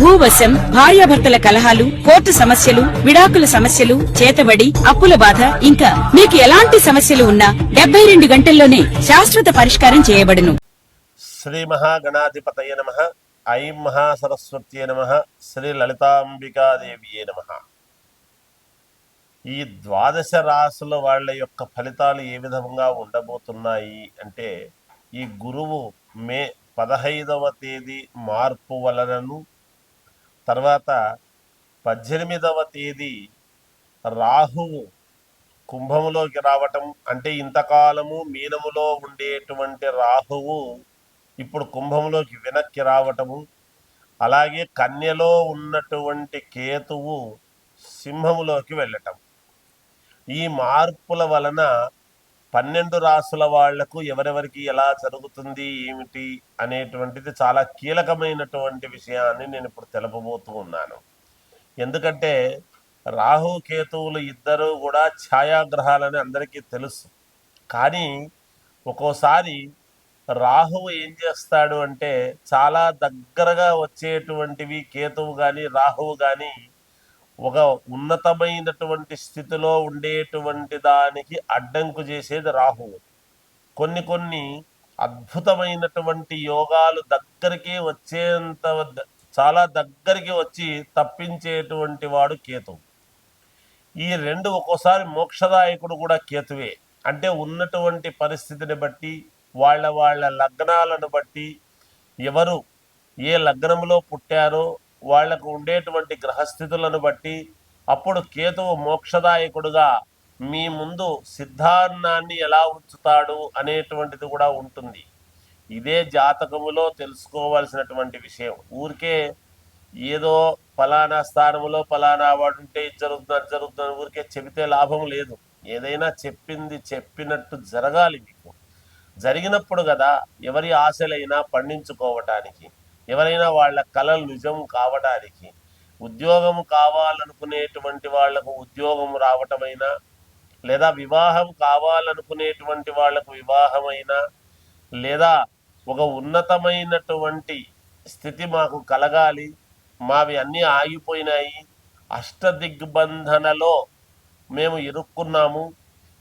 భూవశం భార్యాభర్తల కలహాలు కోర్టు సమస్యలు విడాకుల సమస్యలు చేతబడి అప్పుల బాధ ఇంకా మీకు ఎలాంటి సమస్యలు ఉన్నా డెబ్బై రెండు గంటల్లోనే శాశ్వత పరిష్కారం చేయబడును. శ్రీ మహాగణాధిపతయ నమ. ఐం మహాసరస్వత్యే నమ. శ్రీ లలితాంబికాదేవియే నమ. ఈ ద్వాదశ రాసుల వాళ్ళ యొక్క ఫలితాలు ఏ విధంగా ఉండబోతున్నాయి అంటే ఈ గురువు మే పదహైదవ తేదీ మార్పు వలనను తర్వాత పద్దెనిమిదవ తేదీ రాహువు కుంభములోకి రావటం అంటే ఇంతకాలము మీనములో ఉండేటువంటి రాహువు ఇప్పుడు కుంభంలోకి వెనక్కి రావటము. అలాగే కన్యలో ఉన్నటువంటి కేతువు సింహములోకి వెళ్ళటం. ఈ మార్పుల వలన పన్నెండు రాసుల వాళ్ళకు ఎవరెవరికి ఎలా జరుగుతుంది ఏమిటి అనేటువంటిది చాలా కీలకమైనటువంటి విషయాన్ని నేను ఇప్పుడు తెలపబోతూ ఉన్నాను. ఎందుకంటే రాహు కేతువులు ఇద్దరు కూడా ఛాయాగ్రహాలని అందరికీ తెలుసు. కానీ ఒక్కోసారి రాహువు ఏం చేస్తాడు అంటే చాలా దగ్గరగా వచ్చేటువంటివి కేతువు కానీ రాహువు కానీ ఒక ఉన్నతమైనటువంటి స్థితిలో ఉండేటువంటి దానికి అడ్డంకు చేసేది రాహువు. కొన్ని కొన్ని అద్భుతమైనటువంటి యోగాలు దగ్గరికి వచ్చేంత చాలా దగ్గరికి వచ్చి తప్పించేటువంటి వాడు కేతువు. ఈ రెండు ఒక్కోసారి మోక్షదాయకుడు కూడా కేతువే. అంటే ఉన్నటువంటి పరిస్థితిని బట్టి వాళ్ళ వాళ్ళ లగ్నాలను బట్టి ఎవరు ఏ లగ్నంలో పుట్టారో వాళ్ళకు ఉండేటువంటి గ్రహస్థితులను బట్టి అప్పుడు కేతువు మోక్షదాయకుడుగా మీ ముందు సిద్ధాన్నాన్ని ఎలా ఉంచుతాడు అనేటువంటిది కూడా ఉంటుంది. ఇదే జాతకములో తెలుసుకోవాల్సినటువంటి విషయం. ఊరికే ఏదో ఫలానా స్థానములో ఫలానా వాడు ఉంటే ఇది జరుగుతుంది అది జరుగుతుంది ఊరికే చెబితే లాభం లేదు. ఏదైనా చెప్పింది చెప్పినట్టు జరగాలి మీకు. జరిగినప్పుడు కదా ఎవరి ఆశలైనా పండించుకోవటానికి. ఎవరైనా వాళ్ళ కళలు నిజం కావడానికి ఉద్యోగం కావాలనుకునేటువంటి వాళ్ళకు ఉద్యోగం రావటమైనా లేదా వివాహం కావాలనుకునేటువంటి వాళ్ళకు వివాహమైనా లేదా ఒక ఉన్నతమైనటువంటి స్థితి మాకు కలగాలి మావి అన్నీ ఆగిపోయినాయి అష్టదిగ్బంధనలో మేము ఇరుక్కున్నాము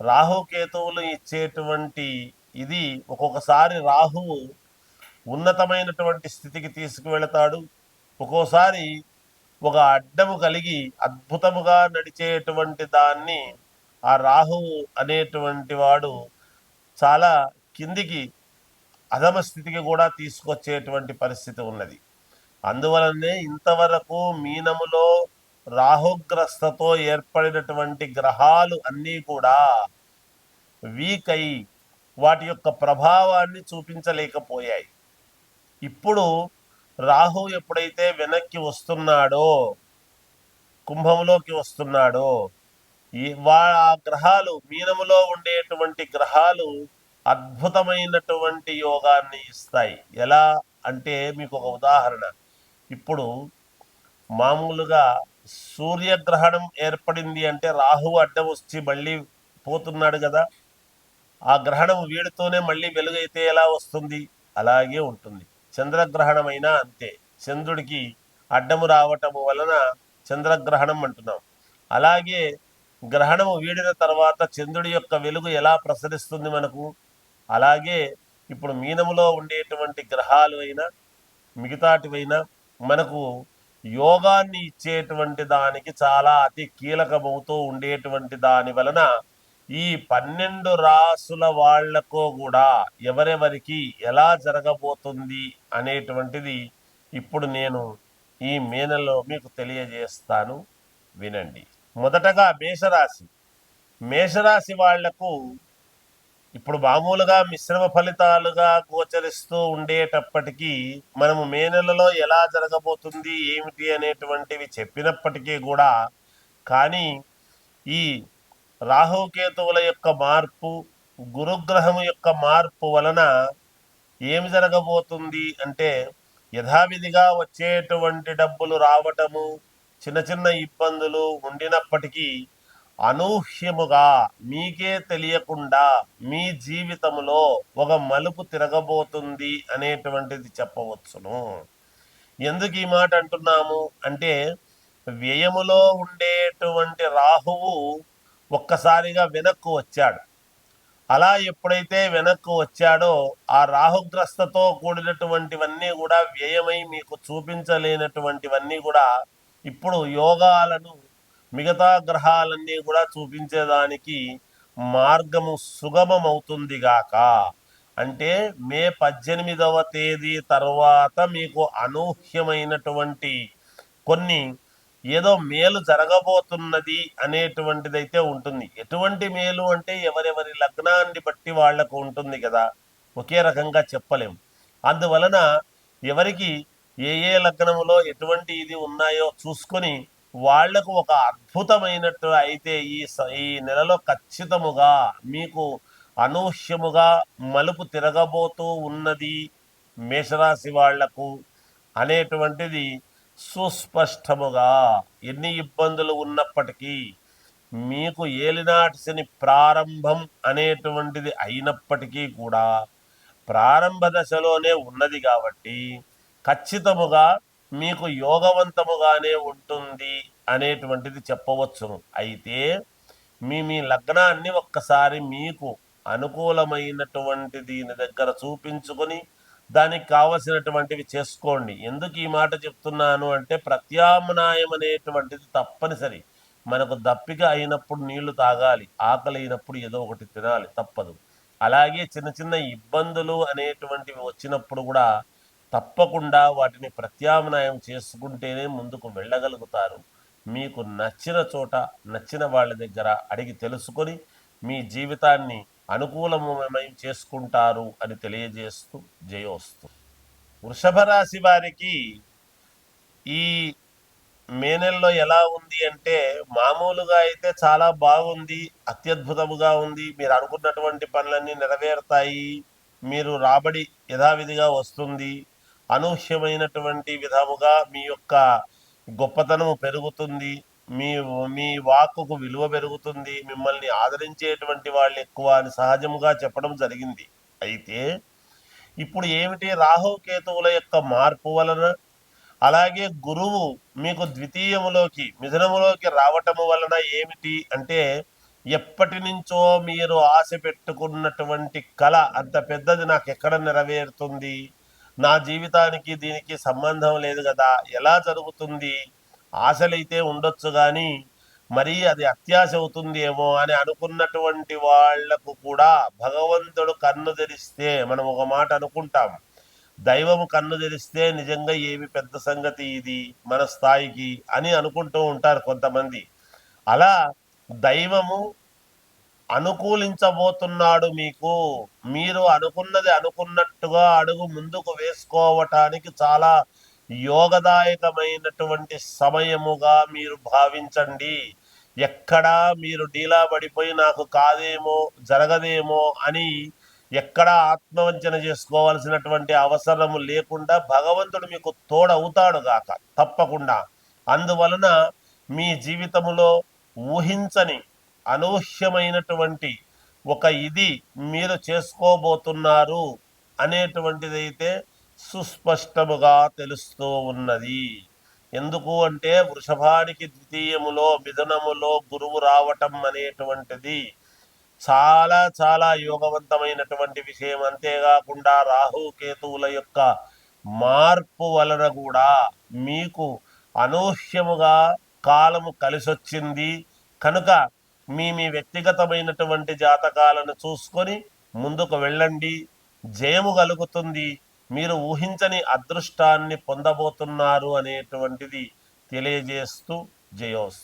రాహుకేతువులు ఇచ్చేటువంటి ఇది ఒక్కొక్కసారి రాహువు ఉన్నతమైనటువంటి స్థితికి తీసుకువెళతాడు. ఒక్కోసారి ఒక అడ్డము కలిగి అద్భుతముగా నడిచేటువంటి దాన్ని ఆ రాహువు అనేటువంటి వాడు చాలా కిందికి అధమ స్థితికి కూడా తీసుకొచ్చేటువంటి పరిస్థితి ఉన్నది. అందువలనే ఇంతవరకు మీనములో రాహుగ్రస్తతో ఏర్పడినటువంటి గ్రహాలు అన్నీ కూడా వీక్ అయి వాటి యొక్క ప్రభావాన్ని చూపించలేకపోయాయి. ఇప్పుడు రాహు ఎప్పుడైతే వెనక్కి వస్తున్నాడో కుంభంలోకి వస్తున్నాడో ఈ వా ఆ గ్రహాలు మీనములో ఉండేటువంటి గ్రహాలు అద్భుతమైనటువంటి యోగాన్ని ఇస్తాయి. ఎలా అంటే మీకు ఒక ఉదాహరణ. ఇప్పుడు మామూలుగా సూర్యగ్రహణం ఏర్పడింది అంటే రాహు అడ్డం వచ్చి మళ్ళీ పోతున్నాడు కదా. ఆ గ్రహణం వీడితోనే మళ్ళీ వెలుగైతే ఎలా వస్తుంది? అలాగే ఉంటుంది. చంద్రగ్రహణమైనా అంతే. చంద్రుడికి అడ్డము రావటము వలన చంద్రగ్రహణం అంటున్నాం. అలాగే గ్రహణము వీడిన తర్వాత చంద్రుడి యొక్క వెలుగు ఎలా ప్రసరిస్తుంది మనకు? అలాగే ఇప్పుడు మీనములో ఉండేటువంటి గ్రహాలు అయినా మిగతాటివైనా మనకు యోగాన్ని ఇచ్చేటువంటి దానికి చాలా అతి కీలకమవుతూ ఉండేటువంటి దాని వలన ఈ పన్నెండు రాసుల వాళ్ళకు కూడా ఎవరెవరికి ఎలా జరగబోతుంది అనేటువంటిది ఇప్పుడు నేను ఈ మేనలో మీకు తెలియజేస్తాను. వినండి. మొదటగా మేషరాశి. మేషరాశి వాళ్ళకు ఇప్పుడు మామూలుగా మిశ్రమ ఫలితాలుగా గోచరిస్తూ ఉండేటప్పటికీ మనము మే నెలలో ఎలా జరగబోతుంది ఏమిటి అనేటువంటివి చెప్పినప్పటికీ కూడా కానీ ఈ రాహుకేతువుల యొక్క మార్పు గురుగ్రహం యొక్క మార్పు వలన ఏమి జరగబోతుంది అంటే యథావిధిగా వచ్చేటువంటి డబ్బులు రావటము చిన్న చిన్న ఇబ్బందులు ఉండినప్పటికీ అనూహ్యముగా మీకే తెలియకుండా మీ జీవితంలో ఒక మలుపు తిరగబోతుంది అనేటువంటిది చెప్పవచ్చును. ఎందుకు ఈ మాట అంటున్నాము? అంటే వ్యయములో ఉండేటువంటి రాహువు ఒక్కసారిగా వెనక్కు వచ్చాడు. అలా ఎప్పుడైతే వెనక్కు వచ్చాడో ఆ రాహుగ్రస్తతో కూడినటువంటివన్నీ కూడా వ్యయమై మీకు చూపించలేనటువంటివన్నీ కూడా ఇప్పుడు యోగాలను మిగతా గ్రహాలన్నీ కూడా చూపించేదానికి మార్గము సుగమమవుతుంది గాక అంటే మే పద్దెనిమిదవ తేదీ తర్వాత మీకు అనూహ్యమైనటువంటి కొన్ని ఏదో మేలు జరగబోతున్నది అనేటువంటిదైతే ఉంటుంది. ఎటువంటి మేలు అంటే ఎవరెవరి లగ్నాన్ని బట్టి వాళ్ళకు ఉంటుంది కదా. ఒకే రకంగా చెప్పలేం. అందువలన ఎవరికి ఏ ఏ లగ్నములో ఎటువంటి ఇది ఉన్నాయో చూసుకొని వాళ్ళకు ఒక అద్భుతమైనట్టు అయితే ఈ స- ఈ నెలలో ఖచ్చితముగా మీకు అనూహ్యముగా మలుపు తిరగబోతూ ఉన్నది మేషరాశి వాళ్ళకు అనేటువంటిది సుస్పష్టముగా ఎన్ని ఇబ్బందులు ఉన్నప్పటికీ మీకు ఏలినాటిని ప్రారంభం అనేటువంటిది అయినప్పటికీ కూడా ప్రారంభ దశలోనే ఉన్నది కాబట్టి ఖచ్చితముగా మీకు యోగవంతముగానే ఉంటుంది అనేటువంటిది చెప్పవచ్చును. అయితే మీ మీ లగ్నాన్ని ఒక్కసారి మీకు అనుకూలమైనటువంటి దీని దగ్గర చూపించుకొని దానికి కావలసినటువంటివి చేసుకోండి. ఎందుకు ఈ మాట చెప్తున్నాను అంటే ప్రత్యామ్నాయం అనేటువంటిది తప్పనిసరి. మనకు దప్పిక అయినప్పుడు నీళ్ళు తాగాలి ఆకలి అయినప్పుడు ఏదో ఒకటి తినాలి తప్పదు. అలాగే చిన్న చిన్న ఇబ్బందులు అనేటువంటివి వచ్చినప్పుడు కూడా తప్పకుండా వాటిని ప్రత్యామ్నాయం చేసుకుంటేనే ముందుకు వెళ్ళగలుగుతారు. మీకు నచ్చిన చోట నచ్చిన వాళ్ళ దగ్గర అడిగి తెలుసుకొని మీ జీవితాన్ని అనుకూలమయం చేసుకుంటారు అని తెలియజేస్తూ జయోస్తు వృషభ రాశి వారికి ఈ మే నెలలో ఎలా ఉంది అంటే మామూలుగా అయితే చాలా బాగుంది అత్యద్భుతముగా ఉంది. మీరు అనుకున్నటువంటి పనులన్నీ నెరవేరుతాయి. మీరు రాబడి యథావిధిగా వస్తుంది. అనూహ్యమైనటువంటి విధముగా మీ యొక్క గొప్పతనము పెరుగుతుంది. మీ మీ వాక్కుకు విలువ పెరుగుతుంది. మిమ్మల్ని ఆదరించేటువంటి వాళ్ళు ఎక్కువ అని సహజముగా చెప్పడం జరిగింది. అయితే ఇప్పుడు ఏమిటి రాహు కేతువుల యొక్క మార్పు వలన? అలాగే గురువు మీకు ద్వితీయములోకి మిథునములోకి రావటము వలన ఏమిటి అంటే ఎప్పటి నుంచో మీరు ఆశ పెట్టుకున్నటువంటి కళ అంత పెద్దది నాకు ఎక్కడ నెరవేరుతుంది? నా జీవితానికి దీనికి సంబంధం లేదు కదా ఎలా జరుగుతుంది? ఆశలైతే ఉండొచ్చు కానీ మరి అది అత్యాశ అవుతుందేమో అని అనుకున్నటువంటి వాళ్ళకు కూడా భగవంతుడు కన్ను తెరిస్తే మనం ఒక మాట అనుకుంటాం. దైవము కన్ను తెరిస్తే నిజంగా ఏమి పెద్ద సంగతి ఇది మన స్థాయికి అని అనుకుంటూ ఉంటారు కొంతమంది. అలా దైవము అనుకూలించబోతున్నాడు మీకు. మీరు అనుకున్నది అనుకున్నట్టుగా అడుగు ముందుకు వేసుకోవటానికి చాలా యోగదాయకమైనటువంటి సమయముగా మీరు భావించండి. ఎక్కడా మీరు డీలా పడిపోయి నాకు కాదేమో జరగదేమో అని ఎక్కడా ఆత్మవంచన చేసుకోవాల్సినటువంటి అవసరము లేకుండా భగవంతుడు మీకు తోడవుతాడు గాక తప్పకుండా. అందువలన మీ జీవితములో ఊహించని అనూహ్యమైనటువంటి ఒక ఇది మీరు చేసుకోబోతున్నారు అనేటువంటిదైతే సుస్పష్టముగా తెలుస్తూ ఉన్నది. ఎందుకు అంటే వృషభానికి ద్వితీయములో మిథునములో గురువు రావటం అనేటువంటిది చాలా చాలా యోగవంతమైనటువంటి విషయం. అంతేకాకుండా రాహుకేతువుల యొక్క మార్పు వలన కూడా మీకు అనూహ్యముగా కాలము కలిసొచ్చింది. కనుక మీ మీ వ్యక్తిగతమైనటువంటి జాతకాలను చూసుకొని ముందుకు వెళ్ళండి. జయము కలుగుతుంది. మీరు ఊహించని అదృష్టాన్ని పొందబోతున్నారు అనేటువంటిది తెలియజేస్తూ జయోస్